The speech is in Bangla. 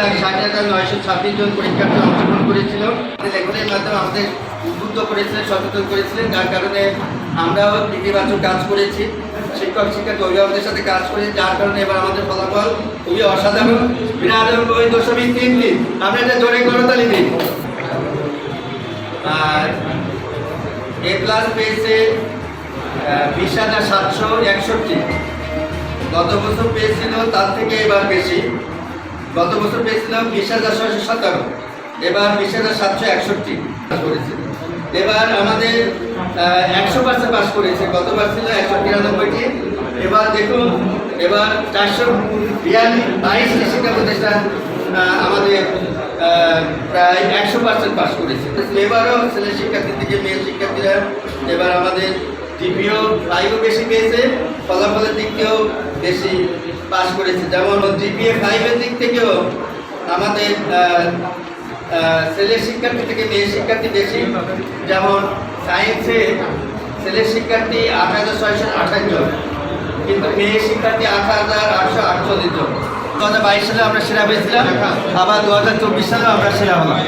লাখ ষাট হাজার নয়শো ছাব্বিশ জন পরীক্ষার্থী অংশগ্রহণ করেছিল। লেখনের মাধ্যমে আমাদের উদ্বুদ্ধ করেছিলেন, সচেতন করেছিলেন, যার কারণে আমরাও ইতিবাচক কাজ করেছি। শিক্ষক, শিক্ষার্থী, অভিভাবকদের সাথে কাজ করে, যার কারণে এবার আমাদের ফলাফল খুবই অসাধারণ। বিরানব্বই দশমিক তিন তিন। আমরা এটা জোরে করতালি দিই আর এ প্লাস পেয়েছে বিশ হাজার সাতশো একষট্টি। গত বছর পেয়েছিল তার থেকে এবার বেশি। গত বছর পেয়েছিলাম বিশ হাজার ছয়শো সতেরো এবার বিশ হাজার সাতশো একষট্টি করেছে। এবার আমাদের একশো পার্সেন্ট পাস করেছে গতবার ছিল একশো তিরানব্বইটি। এবার দেখুন, এবার চারশো বিয়াল্লিশ বাইশটি শিক্ষা প্রতিষ্ঠান আমাদের প্রায় একশো পার্সেন্ট পাস করেছে। এবারও ছেলে শিক্ষার্থী থেকে মেয়ে শিক্ষার্থীরা এবার আমাদের জিপিও ফাইভও বেশি পেয়েছে, ফলাফলের দিক থেকেও বেশি পাস করেছে। যেমন জিপিএ ফাইভের দিক থেকেও আমাদের আহ, আহ, ছেলে শিক্ষার্থী থেকে মেয়ে শিক্ষার্থী বেশি। যেমন সায়েন্সে ছেলে শিক্ষার্থী আট হাজার ছয়শো আঠাশ জন কিন্তু মেয়ে শিক্ষার্থী আট হাজার আটশো আটচল্লিশ জন। দু হাজার বাইশ সালে আমরা সেরা পেয়েছিলাম আবার দু হাজার চব্বিশ সালেও আমরা সেরা হলাম।